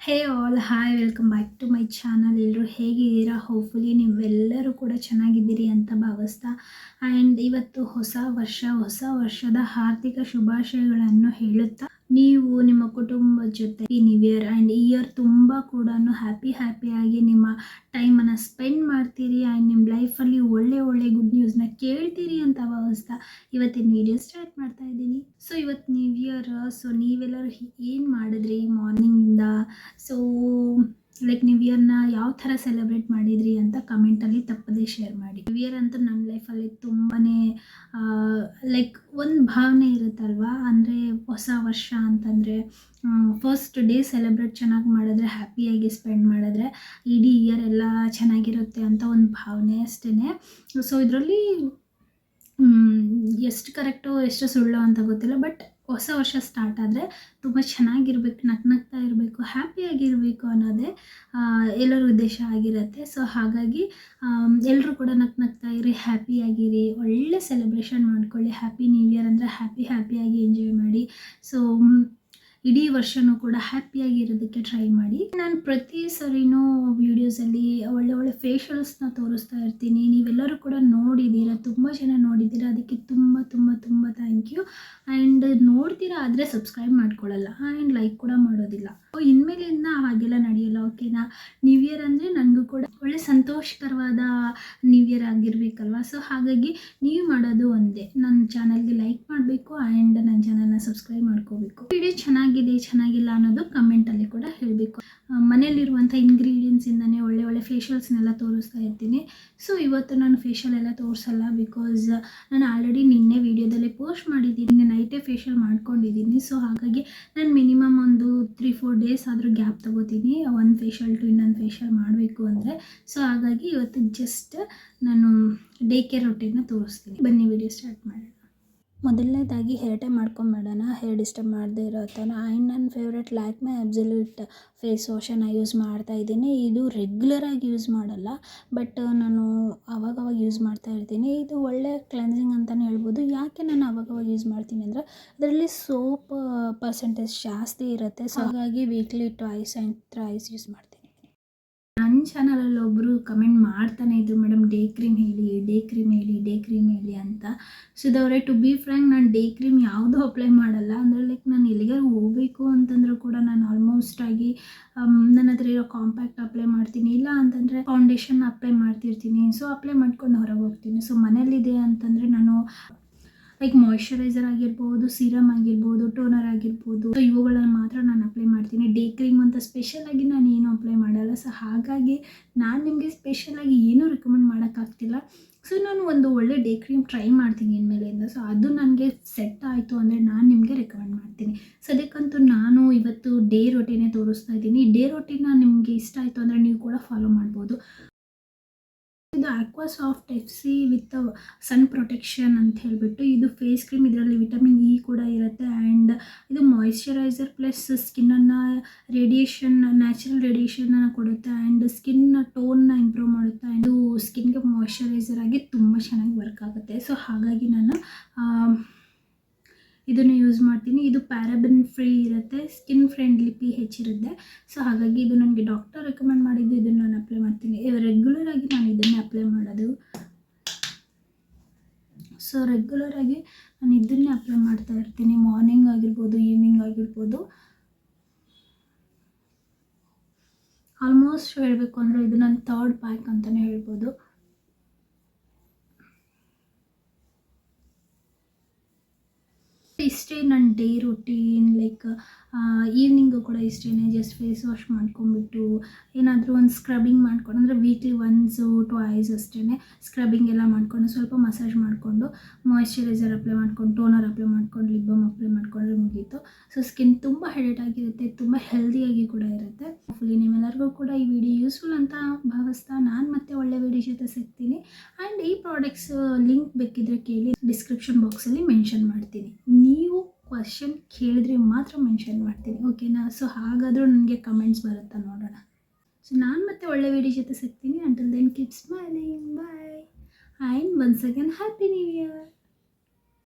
Hey all hi welcome back to my channel ಎಲ್ಲರೂ ಹೇಗಿದ್ದೀರಾ? Hopefully ನೀವೆಲ್ಲರೂ ಕೂಡ ಚೆನ್ನಾಗಿದ್ದೀರಿ ಅಂತ ಭಾವಿಸ್ತಾ. ಆ್ಯಂಡ್ ಇವತ್ತು ಹೊಸ ವರ್ಷ, ಹೊಸ ವರ್ಷದ ಆರ್ಥಿಕ ಶುಭಾಶಯಗಳನ್ನು ಹೇಳುತ್ತಾ. ನೀವು ನಿಮ್ಮ ಕುಟುಂಬದ ಜೊತೆ ಈ ನ್ಯೂ ಇಯರ್ ಆ್ಯಂಡ್ ಇಯರ್ ತುಂಬ ಕೂಡ ಹ್ಯಾಪಿ ಹ್ಯಾಪಿಯಾಗಿ ನಿಮ್ಮ ಟೈಮನ್ನು ಸ್ಪೆಂಡ್ ಮಾಡ್ತೀರಿ ಆ್ಯಂಡ್ ನಿಮ್ಮ ಲೈಫಲ್ಲಿ ಒಳ್ಳೆ ಒಳ್ಳೆ ಗುಡ್ ನ್ಯೂಸ್ನ ಕೇಳ್ತೀರಿ ಅಂತ ಭಾವಿಸ್ತಾ ಇವತ್ತಿನ ವೀಡಿಯೋ ಸ್ಟಾರ್ಟ್ ಮಾಡ್ತಾ ಇದ್ದೀನಿ. ಸೊ ಇವತ್ತು ನ್ಯೂ ಇಯರ್ ಸೊ ನೀವೆಲ್ಲರೂ ಏನು ಮಾಡಿದ್ರಿ ಮಾರ್ನಿಂಗಿಂದ ಸೊ ಲೈಕ್ ನೀವು ಇಯರ್ನ ಯಾವ ಥರ ಸೆಲೆಬ್ರೇಟ್ ಮಾಡಿದ್ರಿ ಅಂತ ಕಮೆಂಟಲ್ಲಿ ತಪ್ಪದೇ ಶೇರ್ ಮಾಡಿ. ನ್ಯೂ ಇಯರ್ ಅಂತೂ ನಮ್ಮ ಲೈಫಲ್ಲಿ ತುಂಬಾ ಲೈಕ್ ಒಂದು ಭಾವನೆ ಇರುತ್ತಲ್ವಾ? ಅಂದರೆ ಹೊಸ ವರ್ಷ ಅಂತಂದರೆ ಫಸ್ಟ್ ಡೇ ಸೆಲೆಬ್ರೇಟ್ ಚೆನ್ನಾಗಿ ಮಾಡಿದ್ರೆ ಹ್ಯಾಪಿಯಾಗಿ ಸ್ಪೆಂಡ್ ಮಾಡಿದ್ರೆ, ಇಡೀ ಇಯರ್ ಎಲ್ಲ ಚೆನ್ನಾಗಿರುತ್ತೆ ಅಂತ ಒಂದು ಭಾವನೆ ಅಷ್ಟೇ ಸೊ ಇದರಲ್ಲಿ ಎಷ್ಟು ಕರೆಕ್ಟು ಎಷ್ಟು ಸುಳ್ಳು ಅಂತ ಗೊತ್ತಿಲ್ಲ ಬಟ್ ಹೊಸ ವರ್ಷ ಸ್ಟಾರ್ಟ್ ಆದರೆ ತುಂಬ ಚೆನ್ನಾಗಿರ್ಬೇಕು ನಕ್ ನಗ್ತಾ ಇರಬೇಕು ಹ್ಯಾಪಿಯಾಗಿರಬೇಕು ಅನ್ನೋದೇ ಎಲ್ಲರ ಉದ್ದೇಶ ಆಗಿರುತ್ತೆ. ಸೊ ಹಾಗಾಗಿ ಎಲ್ಲರೂ ಕೂಡ ನಗ್ ನಗ್ತಾ ಇರಿ ಹ್ಯಾಪಿಯಾಗಿರಿ ಒಳ್ಳೆ ಸೆಲೆಬ್ರೇಷನ್ ಮಾಡ್ಕೊಳ್ಳಿ. ಹ್ಯಾಪಿ ನ್ಯೂ ಇಯರ್ ಅಂದರೆ ಹ್ಯಾಪಿ ಹ್ಯಾಪಿಯಾಗಿ ಎಂಜಾಯ್ ಮಾಡಿ. ಸೊ ಇಡೀ ವರ್ಷನೂ ಕೂಡ ಹ್ಯಾಪಿಯಾಗಿರೋದಕ್ಕೆ ಟ್ರೈ ಮಾಡಿ. ನಾನು ಪ್ರತಿ ಸರಿನೂ ವಿಡಿಯೋಸಲ್ಲಿ ಒಳ್ಳೆ ಒಳ್ಳೆ ಫೇಶಿಯಲ್ಸ್ನ ತೋರಿಸ್ತಾ ಇರ್ತೀನಿ. ನೀವೆಲ್ಲರೂ ಕೂಡ ನೋಡಿದ್ದೀರಾ ತುಂಬ ಜನ ನೋಡಿದ್ದೀರಾ ಅದಕ್ಕೆ ತುಂಬ ತುಂಬ ತುಂಬ ಥ್ಯಾಂಕ್ ಯು ಆ್ಯಂಡ್ ನೋಡ್ತೀರಾ ಆದರೆ ಸಬ್ಸ್ಕ್ರೈಬ್ ಮಾಡ್ಕೊಳ್ಳಲ್ಲ. ಆ್ಯಂಡ್ ಲೈಕ್ ಕೂಡ ಮಾಡೋದಿಲ್ಲ. ಇನ್ಮೇಲಿಂದ ಹಾಗೆಲ್ಲ ನಡೆಯಲ್ಲ ಓಕೆನಾ ನ್ಯೂ ಇಯರ್ ಅಂದರೆ ನನಗೂ ಕೂಡ ಒಳ್ಳೆ ಸಂತೋಷಕರವಾದ ನ್ಯೂ ಇಯರ್ ಆಗಿರಬೇಕಲ್ವಾ? ಸೊ ಹಾಗಾಗಿ ನೀವು ಮಾಡೋದು ಒಂದೇ. ನನ್ನ ಚಾನಲ್ಗೆ ಲೈಕ್ ಮಾಡಬೇಕು ಆ್ಯಂಡ್ ನನ್ನ ಚಾನಲ್ನ ಸಬ್ಸ್ಕ್ರೈಬ್ ಮಾಡ್ಕೋಬೇಕು. ವಿಡಿಯೋ ಚೆನ್ನಾಗಿದೆ, ಚೆನ್ನಾಗಿಲ್ಲ ಅನ್ನೋದು ಕಮೆಂಟಲ್ಲಿ ಕೂಡ ಹೇಳಬೇಕು. ಮನೆಯಲ್ಲಿರುವಂಥ ಇಂಗ್ರೀಡಿಯೆಂಟ್ಸಿಂದನೇ ಒಳ್ಳೆ ಒಳ್ಳೆ ಫೇಶಿಯಲ್ಸ್ನೆಲ್ಲ ತೋರಿಸ್ತಾ ಇರ್ತೀನಿ. ಸೊ ಇವತ್ತು ನಾನು ಫೇಶಿಯಲ್ ಎಲ್ಲ ತೋರಿಸಲ್ಲ ಬಿಕಾಸ್ ನಾನು ಆಲ್ರೆಡಿ ನಿನ್ನೆ ವೀಡಿಯೋದಲ್ಲಿ ಪೋಸ್ಟ್ ಮಾಡಿದ್ದೀನಿ. ನೈಟೇ ಫೇಶಿಯಲ್ ಮಾಡ್ಕೊಂಡಿದ್ದೀನಿ. ಸೊ ಹಾಗಾಗಿ ನಾನು ಮಿನಿಮಮ್ ಒಂದು ತ್ರೀ ಫೋರ್ ಡೇಸ್ ಆದರೂ ಗ್ಯಾಪ್ ತೊಗೋತೀನಿ. ಒಂದು ಫೇಶಿಯಲ್ ಟು ಇನ್ನೊಂದು ಫೇಶಿಯಲ್ ಮಾಡಬೇಕು ಅಂದರೆ. ಸೊ ಹಾಗಾಗಿ ಇವತ್ತು ಜಸ್ಟ್ ನಾನು ಡೇ ಕೇರ್ ರೊಟ್ಟಿನ ತೋರಿಸ್ತೀನಿ. ಬನ್ನಿ ವಿಡಿಯೋ ಸ್ಟಾರ್ಟ್ ಮಾಡೋಣ. ಮೊದಲನೇದಾಗಿ ಹೇರ್ ಟೈ ಮಾಡ್ಕೊಂಬಿಡೋಣ ಹೇರ್ ಡಿಸ್ಟರ್ಬ್ ಮಾಡದೇ ಇರೋ ಥರ ಆ್ಯಂಡ್ ನನ್ನ ಫೇವ್ರೆಟ್ ಲ್ಯಾಕ್ಮೆ ಅಬ್ಸಲ್ಯೂಟ್ ಫೇಸ್ ವಾಶನ್ನು ಯೂಸ್ ಮಾಡ್ತಾ ಇದ್ದೀನಿ. ಇದು ರೆಗ್ಯುಲರಾಗಿ ಯೂಸ್ ಮಾಡಲ್ಲ. ಬಟ್ ನಾನು ಅವಾಗವಾಗ ಯೂಸ್ ಮಾಡ್ತಾ ಇರ್ತೀನಿ. ಇದು ಒಳ್ಳೆಯ ಕ್ಲೆನ್ಸಿಂಗ್ ಅಂತಲೇ ಹೇಳ್ಬೋದು. ಯಾಕೆ ನಾನು ಅವಾಗವಾಗ ಯೂಸ್ ಮಾಡ್ತೀನಿ ಅಂದರೆ, ಅದರಲ್ಲಿ ಸೋಪ್ ಪರ್ಸೆಂಟೇಜ್ ಜಾಸ್ತಿ ಇರುತ್ತೆ. ಸೊ ಹಾಗಾಗಿ weekly twice and thrice use ಮಾಡ್ತೀನಿ. ನನ್ನ ಚಾನಲಲ್ಲಿ ಒಬ್ಬರು ಕಮೆಂಟ್ ಮಾಡ್ತಾನೆ ಇದ್ರು, ಮೇಡಮ್ ಡೇ ಕ್ರೀಮ್ ಹೇಳಿ ಡೇ ಕ್ರೀಮ್ ಹೇಳಿ ಡೇ ಕ್ರೀಮ್ ಹೇಳಿ ಅಂತ. ಸೊ ಇದವರೇ ಟು ಬಿ ಫ್ರ್ಯಾಂಕ್ ನಾನು ಡೇ ಕ್ರೀಮ್ ಯಾವುದು ಅಪ್ಲೈ ಮಾಡಲ್ಲ. ಅಂದರೆ ಲೈಕ್ ನಾನು ಎಲ್ಲಿಗಾರು ಹೋಗಬೇಕು ಅಂತಂದರೂ ಕೂಡ ನಾನು ಆಲ್ಮೋಸ್ಟ್ ಆಗಿ ನನ್ನ ಹತ್ರ ಇರೋ ಕಾಂಪ್ಯಾಕ್ಟ್ ಅಪ್ಲೈ ಮಾಡ್ತೀನಿ. ಇಲ್ಲ ಅಂತಂದರೆ ಫೌಂಡೇಶನ್ ಅಪ್ಲೈ ಮಾಡ್ತಿರ್ತೀನಿ. ಸೊ ಅಪ್ಲೈ ಮಾಡ್ಕೊಂಡು ಹೊರಗೆ ಹೋಗ್ತೀನಿ. ಸೊ ಮನೇಲಿದೆ ಅಂತಂದರೆ ನಾನು ಲೈಕ್ ಮಾಯ್ಚರೈಸರ್ ಆಗಿರ್ಬೋದು ಸಿರಮ್ ಆಗಿರ್ಬೋದು ಟೋನರ್ ಆಗಿರ್ಬೋದು. ಸೊ ಇವುಗಳನ್ನು ಮಾತ್ರ ನಾನು ಅಪ್ಲೈ ಮಾಡ್ತೀನಿ. ಡೇ ಕ್ರೀಮ್ ಅಂತ ಸ್ಪೆಷಲಾಗಿ ನಾನು ಏನು ಅಪ್ಲೈ ಮಾಡಲ್ಲ. ಸೊ ಹಾಗಾಗಿ ನಾನು ನಿಮಗೆ ಸ್ಪೆಷಲಾಗಿ ಏನೂ ರೆಕಮೆಂಡ್ ಮಾಡೋಕ್ಕಾಗ್ತಿಲ್ಲ ಸೊ ನಾನು ಒಂದು ಒಳ್ಳೆ ಡೇ ಕ್ರೀಮ್ ಟ್ರೈ ಮಾಡ್ತೀನಿ ಇನ್ಮೇಲೆಯಿಂದ ಸೊ ಅದು ನನಗೆ ಸೆಟ್ ಆಯಿತು ಅಂದರೆ ನಾನು ನಿಮಗೆ ರೆಕಮೆಂಡ್ ಮಾಡ್ತೀನಿ. ಸದ್ಯಕ್ಕಂತೂ ನಾನು ಇವತ್ತು ಡೇ ರೊಟ್ಟಿನೇ ತೋರಿಸ್ತಾ ಇದ್ದೀನಿ. ಡೇ ರೊಟ್ಟಿನ ನಿಮಗೆ ಇಷ್ಟ ಆಯಿತು ಅಂದರೆ ನೀವು ಕೂಡ ಫಾಲೋ ಮಾಡ್ಬೋದು. ಇದು aqua soft F C with sun protection ಅಂತ ಹೇಳಿಬಿಟ್ಟು ಇದು ಫೇಸ್ ಕ್ರೀಮ್ ಇದರಲ್ಲಿ ವಿಟಮಿನ್ ಇ ಕೂಡ ಇರುತ್ತೆ ಆ್ಯಂಡ್ ಇದು ಮಾಯಿಶ್ಚರೈಸರ್ ಪ್ಲಸ್ ಸ್ಕಿನ್ನನ್ನು ರೇಡಿಯೇಷನ್ ನ್ಯಾಚುರಲ್ ರೇಡಿಯೇಷನನ್ನು ಕೊಡುತ್ತೆ ಆ್ಯಂಡ್ ಸ್ಕಿನ್ ಟೋನ್ನ ಇಂಪ್ರೂವ್ ಮಾಡುತ್ತೆ ಆ್ಯಂಡ್ ಸ್ಕಿನ್ಗೆ ಮಾಯಿಶ್ಚರೈಸರ್ ಆಗಿ ತುಂಬ ಚೆನ್ನಾಗಿ ವರ್ಕ್ ಆಗುತ್ತೆ. ಸೊ ಹಾಗಾಗಿ ನಾನು ಇದನ್ನು ಯೂಸ್ ಮಾಡ್ತೀನಿ. ಇದು ಪ್ಯಾರಾಬಿನ್ ಫ್ರೀ ಇರುತ್ತೆ ಸ್ಕಿನ್ ಫ್ರೆಂಡ್ಲಿ ಪಿ ಹೆಚ್ಚಿರುತ್ತೆ ಸೊ ಹಾಗಾಗಿ ಇದು ನನಗೆ ಡಾಕ್ಟರ್ ರೆಕಮೆಂಡ್ ಮಾಡಿದ್ದು ಇದನ್ನು ನಾನು ಅಪ್ಲೈ ಮಾಡ್ತೀನಿ. ರೆಗ್ಯುಲರ್ ಆಗಿ ನಾನು ಇದನ್ನೇ ಅಪ್ಲೈ ಮಾಡೋದು. ಸೊ ರೆಗ್ಯುಲರ್ ಆಗಿ ನಾನು ಇದನ್ನೇ ಅಪ್ಲೈ ಮಾಡ್ತಾ ಇರ್ತೀನಿ. ಮಾರ್ನಿಂಗ್ ಆಗಿರ್ಬೋದು ಈವ್ನಿಂಗ್ ಆಗಿರ್ಬೋದು. ಆಲ್ಮೋಸ್ಟ್ ಹೇಳಬೇಕು ಅಂದರೆ ಇದು ನನ್ನ ಥರ್ಡ್ ಪ್ಯಾಕ್ ಅಂತಲೇ ಹೇಳ್ಬೋದು. ಇಷ್ಟೇ ನನ್ನ ಡೇ ರೊಟೀನ್ ಲೈಕ್ ಈವ್ನಿಂಗು ಕೂಡ ಇಷ್ಟೇ ಜಸ್ಟ್ ಫೇಸ್ ವಾಶ್ ಮಾಡ್ಕೊಂಬಿಟ್ಟು ಏನಾದರೂ ಒಂದು ಸ್ಕ್ರಬ್ಬಿಂಗ್ ಮಾಡ್ಕೊಂಡು, ಅಂದರೆ ವೀಕ್ಲಿ ಒನ್ಸು ಐಸ್ ಅಷ್ಟೇ ಸ್ಕ್ರಬ್ಬಿಂಗ್ ಎಲ್ಲ ಮಾಡ್ಕೊಂಡು ಸ್ವಲ್ಪ ಮಸಾಜ್ ಮಾಡಿಕೊಂಡು ಮಾಯಿಶ್ಚರೈಸರ್ ಅಪ್ಲೈ ಮಾಡ್ಕೊಂಡು ಟೋನರ್ ಅಪ್ಲೈ ಮಾಡ್ಕೊಂಡು ಲಿಪ್ ಬಾಮ್ ಅಪ್ಲೈ ಮಾಡಿಕೊಂಡ್ರೆ ಮುಗೀತು. ಸೊ ಸ್ಕಿನ್ ತುಂಬ ಆಗಿರುತ್ತೆ, ತುಂಬ ಹೆಲ್ದಿಯಾಗಿ ಕೂಡ ಇರುತ್ತೆ. ಫುಲಿ ನಿಮ್ಮೆಲ್ಲರಿಗೂ ಕೂಡ ಈ ವಿಡಿಯೋ ಯೂಸ್ಫುಲ್ ಅಂತ ಭಾವಿಸ್ತಾ ನಾನು ಮತ್ತೆ ಒಳ್ಳೆ ವಿಡಿಯೋ ಜೊತೆ ಸಿಗ್ತೀನಿ. ಆ್ಯಂಡ್ ಈ ಪ್ರಾಡಕ್ಟ್ಸ್ ಲಿಂಕ್ ಬೇಕಿದ್ರೆ ಕೇಳಿ. ಡಿಸ್ಕ್ರಿಪ್ಷನ್ ಬಾಕ್ಸಲ್ಲಿ ಮೆನ್ಷನ್ ಮಾಡ್ತೀನಿ. ನೀವು ಕ್ವಶನ್ ಕೇಳಿದ್ರೆ ಮಾತ್ರ ಮೆನ್ಷನ್ ಮಾಡ್ತೀನಿ ಓಕೆನಾ ಸೊ ಹಾಗಾದರೂ ನನಗೆ ಕಮೆಂಟ್ಸ್ ಬರುತ್ತಾ ನೋಡೋಣ. ಸೊ ನಾನು ಮತ್ತೆ ಒಳ್ಳೆ ವಿಡಿಯೋ ಜೊತೆ ಸಿಗ್ತೀನಿ. Until then keep smiling bye and once again happy new year